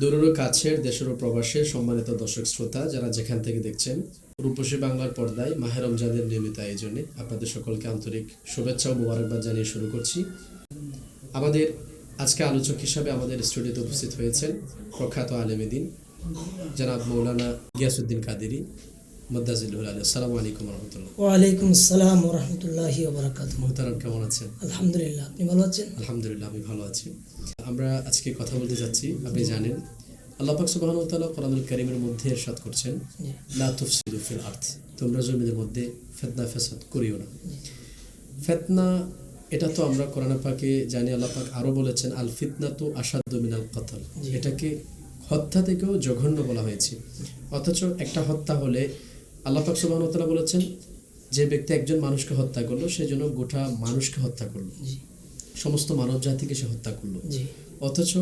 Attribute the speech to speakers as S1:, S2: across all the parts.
S1: দূরেরও কাছের দেশের ও প্রবাসের সম্মানিত দর্শক শ্রোতা, যারা যেখান থেকে দেখছেন, রূপসী বাংলার পর্দায় মাহের রমজানের নিয়মিত আয়োজনে আপনাদের সকলকে আন্তরিক শুভেচ্ছা ও মোবারকবাদ জানিয়ে শুরু করছি। আমাদের আজকে আলোচক হিসাবে আমাদের স্টুডিওতে উপস্থিত হয়েছেন প্রখ্যাত আলেমেদিন জনাব মৌলানা গিয়াসুদ্দিন কাদেরি। মদ্দাজিল্লুল আলী আসসালামু আলাইকুম রহমতুল্লাহ।
S2: ওয়ালাইকুম আসসালাম রহমতুল্লাহি ওবরাকাত
S1: মোহতারাম কেমন আছেন?
S2: আলহামদুলিল্লাহ আপনি ভালো আছেন?
S1: আলহামদুলিল্লাহ আমি ভালো আছি। আমরা আজকে কথা বলতে যাচ্ছি আপনি জানেন আল্লাহ পাক সুবহানাহু ওয়া তাআলা কোরআনুল কারীমের মধ্যে ইরশাদ করছেন লা তুফসিদু ফিল আরদ। তোমরা জমিনের মধ্যে ফিতনা ফাসাদ করিও না। ফিতনা এটা তো আমরা কোরআন পাকে জানি আল্লাহ পাক আরও বলেছেন আল ফিতনাতু আসাদ্দু মিনাল কতল। এটাকে হত্যা থেকেও জঘন্য বলা হয়েছে। অথচ একটা হত্যা হলে আল্লাহ পাক ওয়া বলেছেন যে ব্যক্তি একজন মানুষকে হত্যা করল সে যেন গোটা মানুষকে হত্যা করল। সমস্ত মানব জাতিকে সে হত্যা করল। অথচ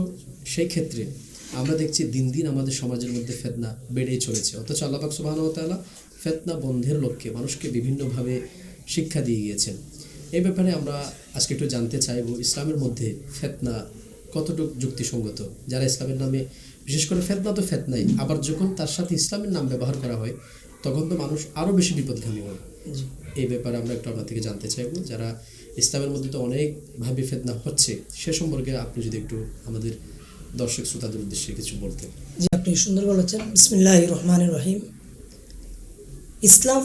S1: সেই ক্ষেত্রে আমরা দেখছি দিন দিন আমাদের সমাজের মধ্যে ফেতনা বেড়েই চলেছে। অথচ আল্লাহ পাক সুবহানাহু ফেতনা বন্ধের লক্ষ্যে মানুষকে বিভিন্নভাবে শিক্ষা দিয়ে গিয়েছেন। এই ব্যাপারে আমরা আজকে একটু জানতে চাইব ইসলামের মধ্যে ফেতনা কতটুকু যুক্তিসঙ্গত? যারা ইসলামের নামে বিশেষ করে ফেতনা তো ফেতনাই আবার যখন তার সাথে ইসলামের নাম ব্যবহার করা হয় তখন তো মানুষ আরও বেশি বিপদগামী
S2: জি।
S1: এই ব্যাপারে আমরা একটু আপনার থেকে জানতে চাইব। যারা ইসলামের মধ্যে তো অনেকভাবে ফেতনা হচ্ছে সে সম্পর্কে আপনি যদি একটু আমাদের দর্শক শ্রোতাদের উদ্দেশ্যে কিছু বলতেন।
S2: জি আপনি সুন্দর বলেছেন। বিসমিল্লাহ রহমান রহিম। ইসলাম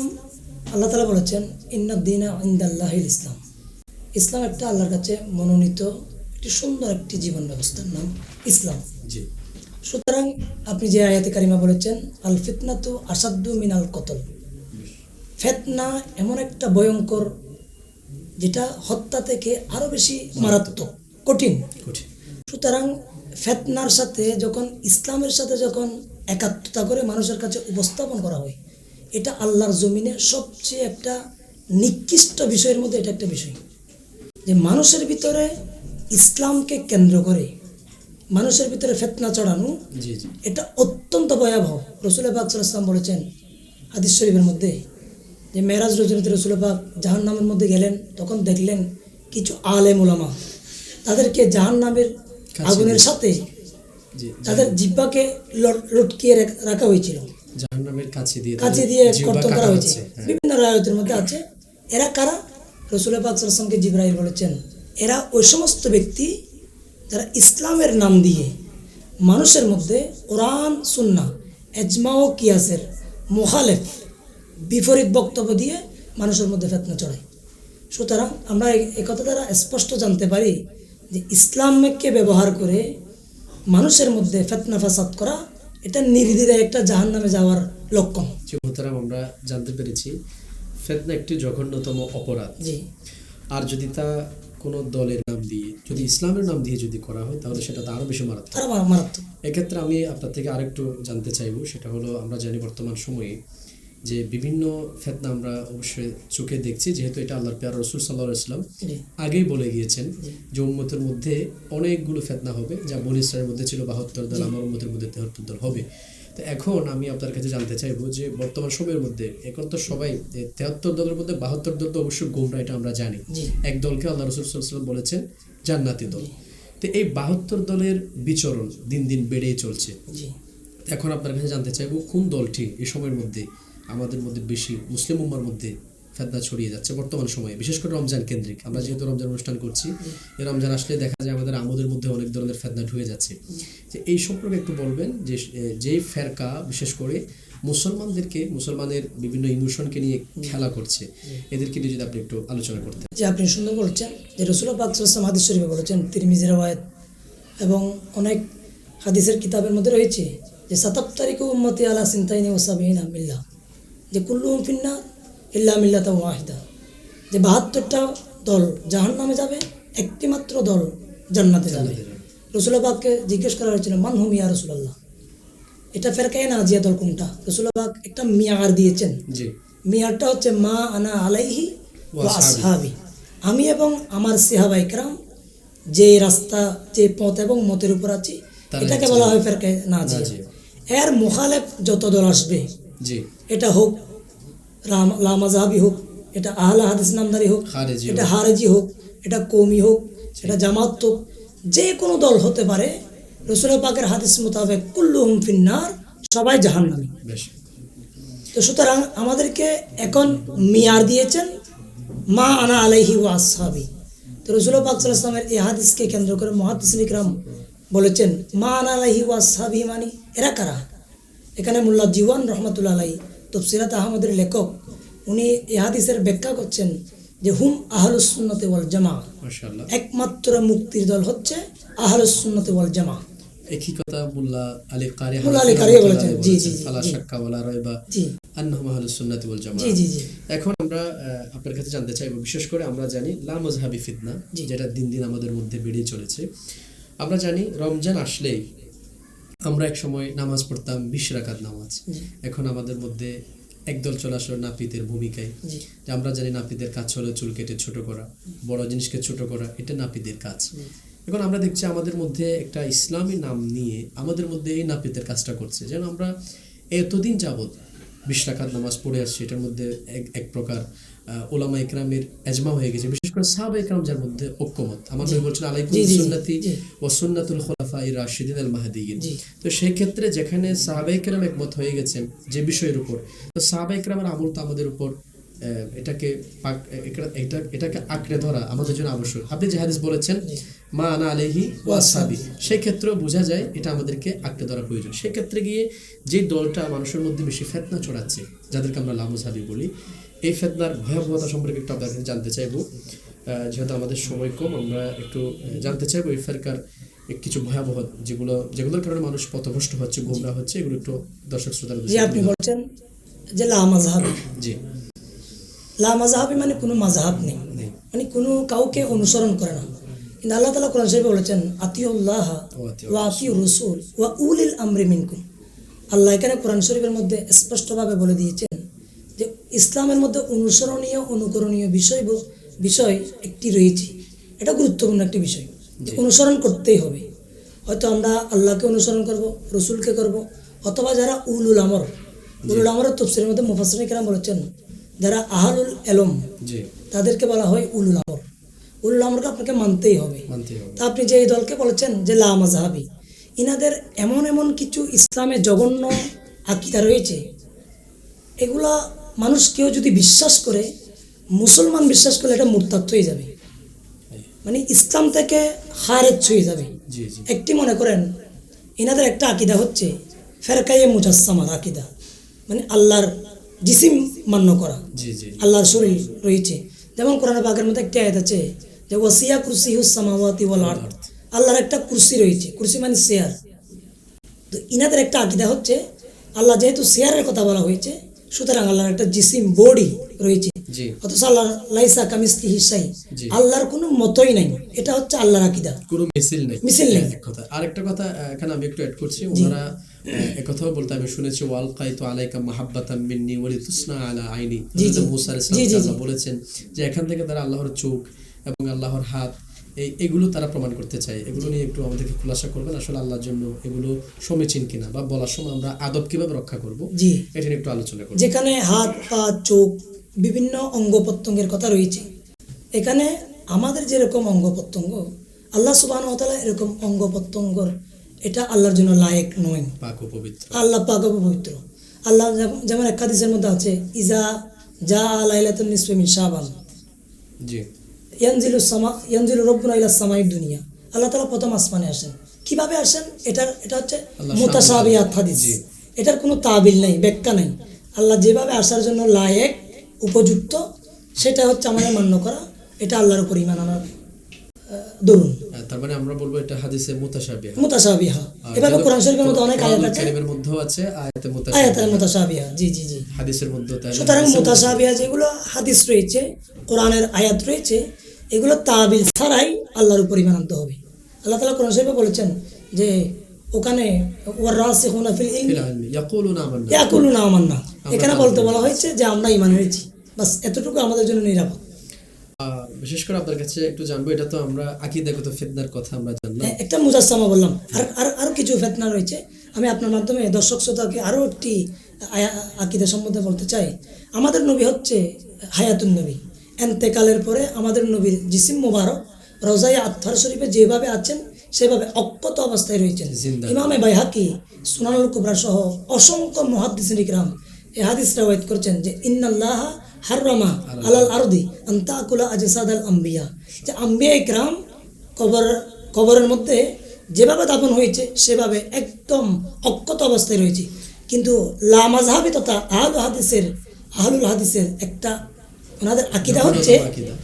S2: আল্লাহ তালা বলেছেন ইন্নাদ্দিনা ইন্দাল্লাহ ইসলাম। ইসলাম একটা আল্লাহর কাছে মনোনীত একটি সুন্দর একটি জীবন ব্যবস্থার নাম ইসলাম।
S1: জি।
S2: সুতরাং আপনি যে আয়াতে কারিমা বলেছেন আল ফিতনা তো আসাদ্দু মিনাল কতল। ফেতনা এমন একটা ভয়ঙ্কর যেটা হত্যা থেকে আরও বেশি মারাত্মক কঠিন।
S1: কঠিন।
S2: সুতরাং ফেতনার সাথে যখন ইসলামের সাথে যখন একাত্মতা করে মানুষের কাছে উপস্থাপন করা হয় এটা আল্লাহর জমিনে সবচেয়ে একটা নিকৃষ্ট বিষয়ের মধ্যে এটা একটা বিষয়। যে মানুষের ভিতরে ইসলামকে কেন্দ্র করে মানুষের ভিতরে ফেতনা চড়ানো এটা অত্যন্ত ভয়াবহ। রসুল পাক সাল্লাম বলেছেন হাদিস শরীফের মধ্যে যে মেরাজ রজনীতে রসুল পাক জাহান নামের মধ্যে গেলেন তখন দেখলেন কিছু আলেম উলামা। তাদেরকে জাহান নামের আগুনের সাথে তাদের জিব্বাকে লট- লটকিয়ে রেখ- হয়েছিল।
S1: কাছে দিয়ে
S2: করা হয়েছে।
S1: হ্যাঁ।
S2: বিভিন্ন রায়তের মধ্যে আছে। এরা কারা? রসুল পাক সাল্লামকে জিব্রাহিল বলেছেন। এরা ওই সমস্ত ব্যক্তি যারা ইসলামের নাম দিয়ে মানুষের মধ্যে কোরআন সুন্না এজমাও কিয়াসের মোহালেফ বিপরীত বক্তব্য দিয়ে মানুষের মধ্যে ফেতনা চড়ায় সুতরাং আমরা এ- এ কথা দ্বারা স্পষ্ট জানতে পারি যে ইসলামকে ব্যবহার করে মানুষের মধ্যে ফেতনা ফাসাদ করা এটা নির্দ্বিধায় একটা জাহান নামে যাওয়ার লক্ষণ।
S1: যে মোহতারাম আমরা জানতে পেরেছি ফেতনা একটি জঘন্যতম অপরাধ।
S2: জি।
S1: আর যদি তা কোনো দলের নাম দিয়ে যদি ইসলামের নাম দিয়ে যদি করা হয় তাহলে সেটা তো আরও বেশি মারাত্মক।
S2: মারাত্মক।
S1: এক্ষেত্রে আমি আপনার থেকে আরেকটু জানতে চাইব সেটা হলো আমরা জানি বর্তমান সময়ে যে বিভিন্ন ফেতনা আমরা অবশ্যই চোখে দেখছি যেহেতু এটা আল্লাহর পেয়ার রসুল সাল্লাহ ইসলাম আগেই বলে গিয়েছেন যে উম্মতের মধ্যে অনেকগুলো ফেতনা হবে যা বনি ইসরায়েলের মধ্যে ছিল বাহাত্তর দল আমার উম্মতের মধ্যে তেহাত্তর দল হবে। তো এখন আমি আপনার কাছে জানতে চাইব যে বর্তমান সময়ের মধ্যে এখন তো সবাই তেহাত্তর দলের মধ্যে বাহাত্তর দল তো অবশ্যই গোমরা এটা আমরা জানি। এক দলকে আল্লাহ রসুল বলেছেন জান্নাতি দল। তো এই বাহাত্তর দলের বিচরণ দিন দিন বেড়েই চলছে। এখন আপনার কাছে জানতে চাইব কোন দলটি এই সময়ের মধ্যে আমাদের মধ্যে বেশি মুসলিম উম্মার মধ্যে ফেতনা ছড়িয়ে যাচ্ছে বর্তমান সময়ে, বিশেষ করে রমজান কেন্দ্রিক। আমরা যেহেতু রমজান অনুষ্ঠান করছি, এই রমজান আসলে দেখা যায় আমাদের আমোদের মধ্যে অনেক ধরনের ফেতনা ঢুকে যাচ্ছে। যে এই সম্পর্কে একটু বলবেন যে যেই ফেরকা, বিশেষ করে মুসলমানদেরকে, মুসলমানের বিভিন্ন ইমোশনকে নিয়ে খেলা করছে, এদেরকে নিয়ে যদি আপনি একটু আলোচনা করতেন।
S2: যে আপনি সুন্দর বলছেন, যে রসুল পাক সাল্লাম হাদিস শরীফে বলেছেন, তিরমিজের রাওয়ায়াত এবং অনেক হাদিসের কিতাবের মধ্যে রয়েছে যে সাতাব তারিখ উম্মতি আলা সিন্তাইনি ওসাবিনা মিল্লা যে কুল্লুম ফিন্না ইল্লা মিল্লাতা ওয়াহিদা। যে বাহাত্তরটা দল জাহান নামে যাবে একটি মাত্র দল জান্নাতে যাবে। রসুল পাককে জিজ্ঞেস করা হয়েছিল মান হুম ইয়া রসুলাল্লাহ? এটা ফেরকায় না জিয়া দল কোনটা? রসুল পাক একটা মিয়ার দিয়েছেন। মিয়ারটা হচ্ছে মা আনা আলাইহি আসহাবি। আমি এবং আমার সিহাবা ইকরাম যে রাস্তা যে পথ এবং মতের উপর আছি এটাকে বলা হয় ফেরকে না
S1: নাজিয়া।
S2: এর মুখালেফ যত দল আসবে এটা হোক লামাজাহাবি হোক এটা আহলা হাদিস নামদারি হোক এটা হারেজি হোক এটা কৌমি হোক এটা জামাত হোক যে কোনো দল হতে পারে রসুল পাকের হাদিস মোতাবেক কুল্লুহুম ফিন্নার সবাই জাহান্নামী। তো সুতরাং আমাদেরকে এখন মিয়ার দিয়েছেন মা আনা আলাইহি ওয়া আসহাবি। তো রসুল পাক আলাইহি এই হাদিসকে কেন্দ্র করে মহাদিস ইকরাম বলেছেন মা আনা আলাইহি ওয়া আসহাবি মানে এরা কারা? এখানে মোল্লা জীবন রহমতুল্লাহ আলাই তফসিরাত আহমদের লেখক উনি এই হাদিসের ব্যাখ্যা করছেন যে হুম আহলুসুন্নতে ওয়াল জামা। একমাত্র মুক্তির দল হচ্ছে আহলুসুন্নতে ওয়াল জামা।
S1: একই কথা মুল্লা আলী কারি
S2: মুল্লা আলী কারি বলেছেন, জি, জি,
S1: ফালা শাক্কা ওয়ালা রাইবা
S2: জি।
S1: আন্নাহুম আহলুস সুন্নাতি ওয়াল জামাআহ
S2: জি জি জি।
S1: এখন আমরা আপনার কাছে জানতে চাইব বিশেষ করে আমরা জানি লা মজহাবি ফিতনা। যেটা দিন দিন আমাদের মধ্যে বেড়ে চলেছে। আমরা জানি রমজান আসলেই আমরা এক সময় নামাজ পড়তাম বিশ রাকাত নামাজ। এখন আমাদের মধ্যে একদল চলে আসলো নাপিতের ভূমিকায়। যে আমরা জানি নাপিতের কাজ হলো চুল কেটে ছোট করা বড় জিনিসকে ছোট করা এটা নাপিতের কাজ। এখন আমরা দেখছি আমাদের মধ্যে একটা ইসলামী নাম নিয়ে আমাদের মধ্যে এই নাপিতের কাজটা করছে। যেন আমরা এতদিন যাবৎ বিশ রাকাত নামাজ পড়ে আসছি এটার মধ্যে এক এক প্রকার ওলামা ইকরামের এজমা হয়ে গেছে। বিশেষ করে সাহাবা ইকরাম যার মধ্যে ঐক্যমত। আমার নবী বলছেন আলাইকুম সুন্নতি
S2: জি।
S1: ও সুন্নাতুল খোলাফা ই রাশিদিন আল মাহাদিয়িন
S2: জি।
S1: তো সেই ক্ষেত্রে যেখানে সাহাবাইকরাম একমত হয়ে গেছেন যে বিষয়ের উপর তো সাহাবাইকরামের আমল তো আমাদের উপর এটাকে এটা- এটা এটাকে আঁকড়ে ধরা আমাদের জন্য আবশ্যক। আপনি যে হাদিস বলেছেন মা আনা আলেহি ওয়াসাবি সেই ক্ষেত্রেও বোঝা যায় এটা আমাদেরকে আঁকড়ে ধরা প্রয়োজন। সেই ক্ষেত্রে গিয়ে যে দলটা মানুষের মধ্যে বেশি ফেতনা ছড়াচ্ছে যাদেরকে আমরা লামুসাবি বলি এই ফেতনার ভয়াবহতা সম্পর্কে একটু আপনার কাছে জানতে চাইব। যেহেতু আমাদের সময় কম আমরা একটু জানতে চাইব এই ফেরকার কিছু ভয়াবহ যেগুলো যেগুলোর কারণে মানুষ পথভ্রষ্ট হচ্ছে গোমরা হচ্ছে এগুলো একটু দর্শক শ্রোতার
S2: আপনি বলছেন যে লা
S1: জি।
S2: লা মাযহাবি মানে কোনো মাযহাব নেই। মানে কোনো কাউকে অনুসরণ করে না। কিন্তু আল্লাহ তালা কোরআন শরীফে বলেছেন আতিউল্লাহ ওয়া আতিউ রসুল ওয়া উলিল আমরি মিনকুম। আল্লাহ এখানে কোরআন শরীফের মধ্যে স্পষ্টভাবে বলে দিয়েছেন যে ইসলামের মধ্যে অনুসরণীয় অনুকরণীয় বিষয় বিষয় একটি রয়েছে। এটা গুরুত্বপূর্ণ একটি বিষয়। অনুসরণ করতেই হবে। হয়তো আমরা আল্লাহকে অনুসরণ করব রসুলকে করব অথবা যারা উলুল আমর উলুল আমরের তফসিলের মধ্যে মুফাসরিন কেরাম বলেছেন যারা আহালুল এলম তাদেরকে বলা হয় উলুল আমর। উলুল আমরকে আপনাকে মানতেই হবে। তা আপনি যে এই দলকে বলেছেন যে লা মাযহাবি ইনাদের এমন এমন কিছু ইসলামে জঘন্য আকিদা রয়েছে এগুলা মানুষ কেউ যদি বিশ্বাস করে মুসলমান বিশ্বাস করলে এটা মুরতাদ হয়ে যাবে। মানে ইসলাম থেকে হারেজ হয়ে যাবে। একটি মনে করেন এনাদের একটা আকিদা হচ্ছে ফেরকাইয়ে মুজাসসামার আকিদা। মানে আল্লাহর জিসিম মান্য করা। আল্লাহর শরীর রয়েছে। যেমন কোরআন পাকের মধ্যে একটি আয়াত আছে যে ওয়াসিয়া কুরসি হুসামাওয়াতি ওয়াল আল্লাহর একটা কুরসি রয়েছে। কুরসি মানে শেয়ার। তো ইনাদের একটা আকিদা হচ্ছে আল্লাহ যেহেতু শেয়ারের কথা বলা হয়েছে সুতরাং আল্লাহর একটা জিসিম বডি রয়েছে। অথচ আল্লাহ লাইসা হিসাই। আল্লাহর কোনো মতই নাই। এটা হচ্ছে আল্লাহর আকিদা।
S1: কোনো মিছিল নেই।
S2: মিছিল নেই।
S1: কথা। আরেকটা কথা এখানে আমি একটু অ্যাড করছি। ওনারা একথাও বলতে আমি শুনেছি ওয়াল কাইতু আলাইকা মাহাব্বাতাম মিন্নি ওয়ালি তুসনা আলা আইনি। মুসা আলাইহিস সালাম বলেছেন যে এখান থেকে তারা আল্লাহর চোখ এবং আল্লাহর হাত এই এগুলো তারা প্রমাণ করতে চায়। এগুলো নিয়ে একটু আমাদেরকে খুলাসা করবেন আসলে আল্লাহর জন্য এগুলো সমীচীন কিনা বা বলার সময় আমরা আদব কীভাবে রক্ষা করব
S2: জি।
S1: এটা নিয়ে একটু আলোচনা করব।
S2: যেখানে হাত পা চোখ বিভিন্ন অঙ্গ প্রত্যঙ্গের কথা রয়েছে এখানে আমাদের যেরকম অঙ্গ প্রত্যঙ্গ আল্লাহ সুবাহ এরকম অঙ্গ প্রত্যঙ্গর এটা আল্লাহর জন্য লায়ক নয়।
S1: পাক পবিত্র।
S2: আল্লাহ পাক পবিত্র। আল্লাহ যেমন- যেমন এক হাদিসের মধ্যে আছে ইজা যা আলাইলাতুন নিসফে মিন শাবান।
S1: জি।
S2: ইয়ানজিলু সামা ইয়ানজিলু রব্বুনা ইলা সামাই দুনিয়া। আল্লাহ তাআলা প্রথম আসমানে আসেন। কীভাবে আসেন? এটার এটা হচ্ছে মুতাসাবিয়াত হাদিস। এটার কোনো তাবিল নেই ব্যাখ্যা নেই। আল্লাহ যেভাবে আসার জন্য লায়েক উপযুক্ত সেটা হচ্ছে আমাদের মান্য করা। এটা আল্লাহর উপর ইমান আনার দরুন।
S1: তার মানে আমরা বলব এটা হাদিসে মুতাশাবিহ।
S2: মুতাসাবিহা এভাবে কোরআন শরীফের মধ্যে অনেক আয়াত আছে।
S1: কারিমের মধ্যেও আছে আয়াতে মুতাশাবিহ।
S2: আয়াতের মুতাসাবিহা জি জি জি।
S1: হাদিসের মধ্যেও তাই
S2: সুতরাং মুতাসাবিহা যেগুলো হাদিস রয়েছে কোরআনের আয়াত রয়েছে এগুলো তাবিল ছাড়াই আল্লাহর উপর ইমান আনতে হবে। আল্লাহ তালা কোরআন শরীফে বলেছেন যে ওখানে এখানে বলতে বলা হয়েছে যে আমরা ইমান হয়েছি বাস এতটুকু আমাদের জন্য নিরাপদ।
S1: বিশেষ করে আপনার কাছে একটু জানব এটা তো আমরা আকিদাগত ফিতনার কথা আমরা জানলাম।
S2: হ্যাঁ, একটা মুজাসসামা বললাম। আর আর আরও কিছু ফেতনা রয়েছে। আমি আপনার মাধ্যমে দর্শক শ্রোতাকে আরও একটি আকিদা সম্বন্ধে বলতে চাই। আমাদের নবী হচ্ছে হায়াতুন নবী। এন্তেকালের পরে আমাদের নবীর জিসিম মুবারক রোজাই আত্মার শরীফে যেভাবে আছেন সেভাবে অক্ষত অবস্থায় রয়েছেন। ইমামে বাইহাকি সুনানুল কুবরা সহ অসংখ্য মহাদ্দিসিন ইকরাম এই হাদিস রাওয়ায়াত করছেন যে ইন্নাল্লাহ হাররামা আলাল আরদি আন্তাকুলা আজসাদাল আম্বিয়া। যে আম্বিয়া ইকরাম কবর কবরের মধ্যে যেভাবে দাপন হয়েছে সেভাবে একদম অক্ষত অবস্থায় রয়েছে। কিন্তু লামাজহাবি তথা আহাদ হাদিসের আহলুল হাদিসের একটা ওনাদের আকিদা হচ্ছে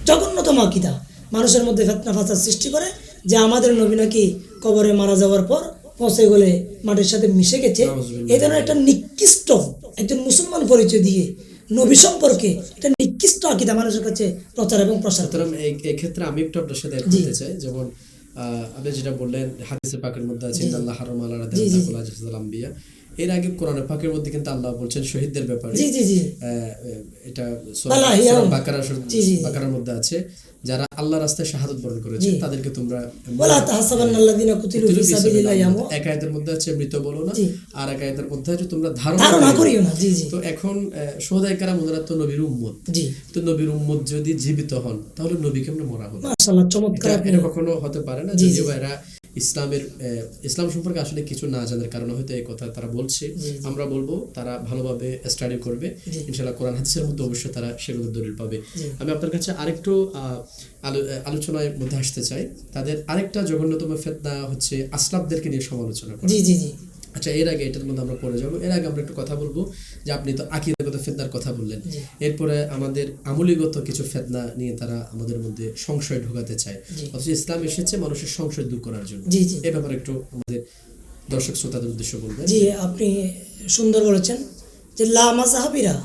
S1: জঘন্যতম আকিদা।
S2: মানুষের মধ্যে ফেতনা ফাসাদ সৃষ্টি করে যে আমাদের নবী নাকি কবরে মারা যাওয়ার পর পৌঁছে গেলে মাটির সাথে মিশে গেছে। এই ধরনের একটা নিকৃষ্ট একজন মুসলমান পরিচয় দিয়ে নবী সম্পর্কে একটা নিকৃষ্ট আকিদা মানুষের কাছে প্রচার এবং প্রসার করে।
S1: সুতরাং এই এই ক্ষেত্রে আমি একটু আপনার সাথে। করতে চাই। যেমন আহ, আপনি যেটা বললেন হাদিসের পাকের মধ্যে আছে আল্লাহ হারাম আল্লাহ
S2: জি, জি।
S1: এর আগে কোরআন পাকের মধ্যে কিন্তু আল্লাহ বলছেন শহীদদের ব্যাপারে।
S2: জি জি জি।
S1: এটা বাকারা। বাকারার মধ্যে আছে। যারা আল্লাহ রাস্তায় শাহাদত বরণ করেছে তাদেরকে তোমরা
S2: ওয়ালা তাহসাবান্নাল্লাযীনা কুতিলু ফি সাবিলিল্লাহি আমওয়াত
S1: এক আয়াতের মধ্যে আছে মৃত বলো না। আর এক আয়াতের মধ্যে আছে তোমরা ধারণা করিও
S2: না। জি জি।
S1: তো এখন সোহদাই কারা ওনারা তো নবীর উম্মত।
S2: জি।
S1: তো নবীর উম্মত যদি জীবিত হন তাহলে নবী কেমনে মরা হলো।
S2: মাশাআল্লাহ চমৎকার
S1: এটা কখনো হতে পারে না যদিও এরা ইসলামের ইসলাম সম্পর্কে আসলে কিছু না জানার কারণে হয়তো এই কথা তারা বলছে। আমরা বলব তারা ভালোভাবে স্টাডি করবে। ইনশাল্লাহ কোরআন হাদিসের মধ্যে অবশ্যই তারা সেগুলো দলিল পাবে। আমি আপনার কাছে আরেকটু আলোচনায় আলো- মধ্যে আসতে চাই। তাদের আরেকটা জঘন্যতম ফেতনা হচ্ছে আসলাফদেরকে নিয়ে সমালোচনা করা।
S2: জি জি জি।
S1: আচ্ছা এর আগে এটার মধ্যে আমরা পড়ে যাব। এর আগে আমরা একটু কথা বলব যে আপনি তো আকিদাগত ফেতনার কথা বললেন। এরপরে আমাদের আমলিগত কিছু ফেতনা নিয়ে তারা আমাদের মধ্যে সংশয় ঢোকাতে চায়। অথচ ইসলাম এসেছে মানুষের সংশয় দূর করার জন্য। এ ব্যাপারে একটু আমাদের দর্শক শ্রোতাদের উদ্দেশ্য বলবেন।
S2: জি আপনি সুন্দর বলেছেন যে লামা সাহাবিরা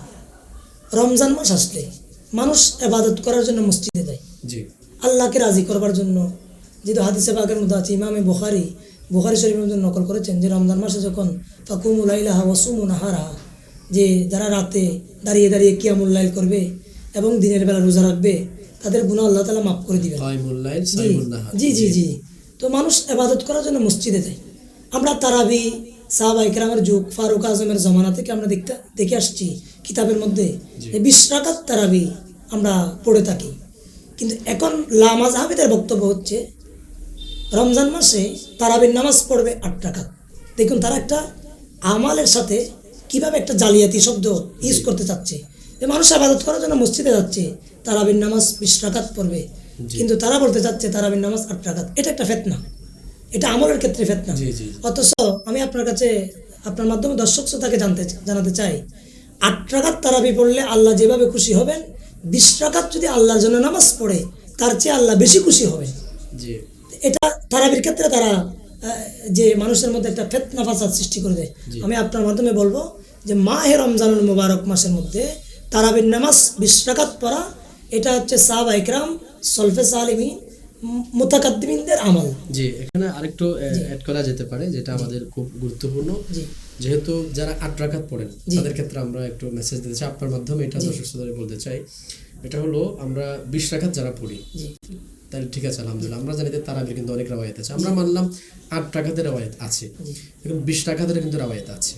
S2: রমজান মাস আসলে মানুষ এবাদত করার জন্য মসজিদে যায়।
S1: জি।
S2: আল্লাহকে রাজি করবার জন্য। যেহেতু হাদিসে বাগের মধ্যে আছে ইমামে বুখারি বুখারি শরীফের মধ্যে নকল করেছেন যে রমজান মাসে যখন ফাকুমুলাইলাহা ওসুমুনাহারা যে যারা রাতে দাঁড়িয়ে দাঁড়িয়ে কিয়ামুল্লাইল করবে এবং দিনের বেলা রোজা রাখবে তাদের গুণা আল্লাহ তালা মাফ করে দিবেন। জি জি জি তো মানুষ এবাদত করার জন্য মসজিদে যায়। আমরা তারাবি সাহাবা ইকরামের যুগ ফারুক আজমের জমানা থেকে আমরা দেখতে দেখে আসছি কিতাবের মধ্যে যে বিশ রাকাত তারাবি আমরা পড়ে থাকি। কিন্তু এখন লামাজ হাবিদের বক্তব্য হচ্ছে রমজান মাসে তারাবির নামাজ পড়বে আট রাকাত। দেখুন তারা একটা আমালের সাথে কীভাবে একটা জালিয়াতি শব্দ ইউজ করতে চাচ্ছে। যে মানুষ আবাদত করার জন্য মসজিদে যাচ্ছে তারাবির নামাজ বিশ রাকাত পড়বে। কিন্তু তারা বলতে চাচ্ছে তারাবির নামাজ আট রাকাত। এটা একটা ফেতনা। এটা আমলের ক্ষেত্রে ফেতনা। অথচ আমি আপনার কাছে আপনার মাধ্যমে দর্শক শ্রোতাকে জানতে জানাতে চাই আট রাকাত তারাবি পড়লে আল্লাহ যেভাবে খুশি হবেন বিশ রাকাত যদি আল্লাহর জন্য নামাজ পড়ে তার চেয়ে আল্লাহ বেশি খুশি হবেন। এটা তারাবির ক্ষেত্রে তারা যে মানুষের মধ্যে একটা ফেতনা ফাসাদ সৃষ্টি করে দেয়। আমি আপনার মাধ্যমে বলব যে মাহে রমজানুল মুবারক মাসের মধ্যে তারাবির নামাজ বিশ রাকাত পড়া এটা হচ্ছে সাহাব ইকরাম সলফে সালিমি মুতাকাদ্দিমিনদের আমল।
S1: জি এখানে আরেকটু অ্যাড করা যেতে পারে যেটা আমাদের খুব গুরুত্বপূর্ণ। যেহেতু যারা আট রাকাত পড়েন তাদের ক্ষেত্রে আমরা একটু মেসেজ দিতে চাই আপনার মাধ্যমে এটা দর্শক বলতে চাই। এটা হলো আমরা বিশ রাকাত যারা পড়ি তাহলে ঠিক আছে আলহামদুলিল্লাহ। আমরা জানি যে তারাবির কিন্তু অনেক রাওয়ায়ত আছে। আমরা মানলাম আট টাকাতে রাওয়ায়ত আছে এখন বিশ টাকাতে কিন্তু রাওয়ায়ত আছে।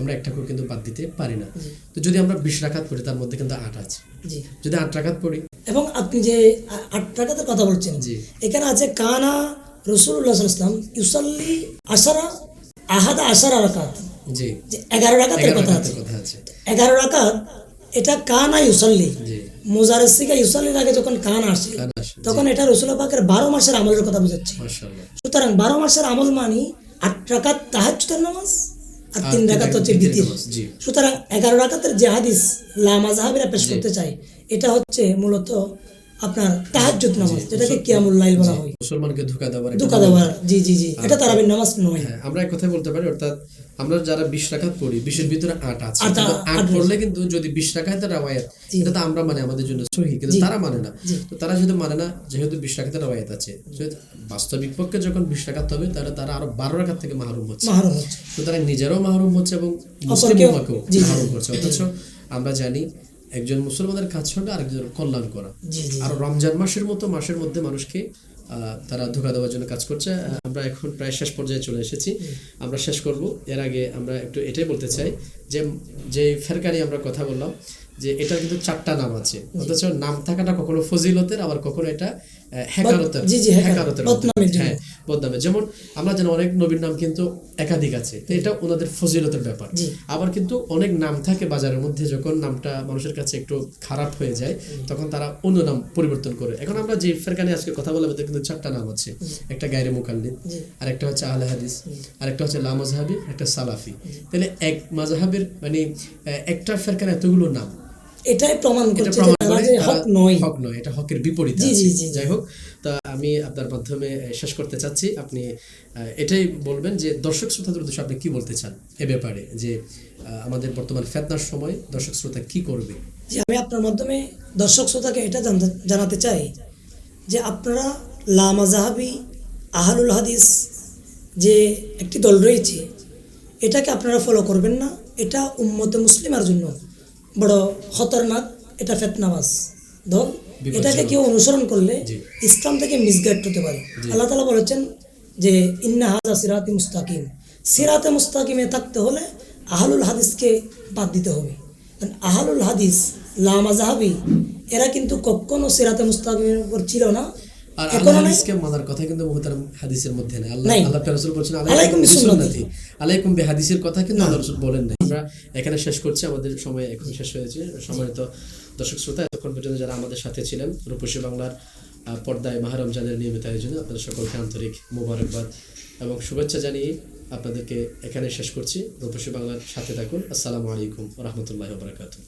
S1: আমরা একটা করে কিন্তু বাদ দিতে পারি না। তো যদি আমরা বিশ রাকাত পড়ি তার মধ্যে কিন্তু আট আছে। যদি আট রাকাত পড়ি।
S2: এবং আপনি যে আট টাকাতে কথা বলছেন
S1: জি।
S2: এখানে আছে কানা রসুল্লাহ ইসলাম ইউসাল্লি আসারা আহাদা আসারা রাকাত।
S1: জি।
S2: এগারো রাকাতের কথা আছে।
S1: কথা আছে।
S2: এগারো রাকাত এটা কানা ইউসাল্লি। মুজারসিকা ইউসাল্লির আগে যখন কান আসে তখন এটা রসুল পাকের বারো মাসের আমলের কথা বোঝাচ্ছে। সুতরাং বারো মাসের আমল মানি আট রাকাত তাহাজুতের নামাজ আর তিন রাকাত হচ্ছে
S1: বিতির।
S2: সুতরাং এগারো রাকাতের যে হাদিস লামাজাহাবিরা পেশ করতে চাই এটা হচ্ছে মূলত আপনার তাহাজ্জুদ নামাজ যেটাকে কিয়ামুল্লাইল বলা হয়।
S1: মুসলমানকে ধোকা দেওয়ার
S2: দুকা দেওয়ার জি জি জি এটা তারাবির নামাজ নয়।
S1: হ্যাঁ আমরা এক কথা বলতে পারি অর্থাৎ আমরা যারা পড়ি ভিতরে আট আছে। পড়লে কিন্তু যদি রাওয়ায়াত এটা তো আমরা মানে আমাদের জন্য সহি কিন্তু তারা মানে না। তো তারা যদি মানে না যেহেতু রাওয়ায়াত আছে বাস্তবিক পক্ষে যখন বিশ রাখাত হবে তাহলে তারা আরও বারো রাখাত থেকে মাহরুম হচ্ছে।
S2: মাহরুম হচ্ছে।
S1: সুতরাং নিজেরও মাহরুম হচ্ছে এবং মুসলিম। মাহরুম করছে অথচ আমরা জানি একজন মুসলমানের কাজ হবে আরেকজনের কল্যাণ করা। আর রমজান মাসের মতো মাসের মধ্যে মানুষকে তারা ধোকা দেওয়ার জন্য কাজ করছে। আমরা এখন প্রায় শেষ পর্যায়ে চলে এসেছি। আমরা শেষ করব। এর আগে আমরা একটু এটাই বলতে চাই যে যে ফেরকারি আমরা কথা বললাম যে এটা কিন্তু চারটা নাম আছে। অথচ নাম থাকাটা কখনো ফজিলতের আবার কখনো এটা হ্যাকারতের। হ্যাকারতের। হ্যাঁ। বদনামে। যেমন আমরা জানি অনেক নবীর নাম কিন্তু একাধিক আছে তো এটা ওনাদের ফজিলতের ব্যাপার। আবার কিন্তু অনেক নাম থাকে বাজারের মধ্যে যখন নামটা মানুষের কাছে একটু খারাপ হয়ে যায় তখন তারা অন্য নাম পরিবর্তন করে। এখন আমরা যে ফেরকা নিয়ে আজকে কথা বললাম এদের কিন্তু চারটা নাম আছে। একটা গায়রে মুকাল্লিদ
S2: জি।
S1: আরেকটা হচ্ছে আহলে হাদিস আরেকটা হচ্ছে লা মাজহাবি একটা সালাফি। তাহলে এক মাজহাবের মানে একটা ফেরকার এতগুলো নাম।
S2: এটাই প্রমাণ করছে হক নয়।
S1: হক নয় এটা হকের বিপরীত
S2: জি, জি, জি, জি।
S1: যাই হোক তা আমি আপনার মাধ্যমে শেষ করতে চাচ্ছি। আপনি এটাই বলবেন যে দর্শক শ্রোতাদের উদ্দেশ্যে আপনি কি বলতে চান এ ব্যাপারে? যে আমাদের বর্তমান ফেতনার সময় দর্শক শ্রোতা কি করবে?
S2: যে আমি আপনার মাধ্যমে দর্শক শ্রোতাকে এটা জানাতে চাই যে আপনারা লামা জাহাবি আহালুল হাদিস যে একটি দল রয়েছে এটাকে আপনারা ফলো করবেন না। এটা উম্মতে মুসলিমার জন্য বড় খতরনাক। এটা ফেতনাবাস দল
S1: বিপজ্জনক।
S2: এটাকে কেউ অনুসরণ করলে ইসলাম থেকে মিসগাইড হতে পারে। আল্লাহ তালা বলেছেন যে ইন্না হাজা সিরাতে মুস্তাকিম। সিরাতে মুস্তাকিমে থাকতে হলে আহলুল হাদিসকে বাদ দিতে হবে। কারণ আহলুল হাদিস লামা জাহাবি এরা কিন্তু কখনো সিরাতে মুস্তাকিমের উপর ছিল না।
S1: আর
S2: এখনও
S1: আল্লাহ
S2: নাই।
S1: হাদিসকে মানার কথা কিন্তু মুহতারাম হাদিসের মধ্যে নেই। আল্লাহ আল্লাহ রাসূল বলছেন
S2: আলাইকুম
S1: আলাইকুম
S2: বিসুন্নতি।
S1: বিসুন্নতি। আলাইকুম বিহাদিসের কথা কিন্তু আল্লাহ রাসূল বলেন নাই। আমরা এখানে শেষ করছি আমাদের সময় এখন শেষ হয়েছে। সম্মানিত দর্শক শ্রোতা, এতক্ষণ পর্যন্ত যারা আমাদের সাথে ছিলেন, রূপসী বাংলার পর্দায় মাহরমজানের নিয়মিত আয়োজনে, আপনাদের সকলকে আন্তরিক মুবারকবাদ এবং শুভেচ্ছা জানিয়ে আপনাদেরকে এখানে শেষ করছি। রূপসী বাংলার সাথে থাকুন। আসসালামু আলাইকুম রহমতুল্লাহ বারাকাতুহ।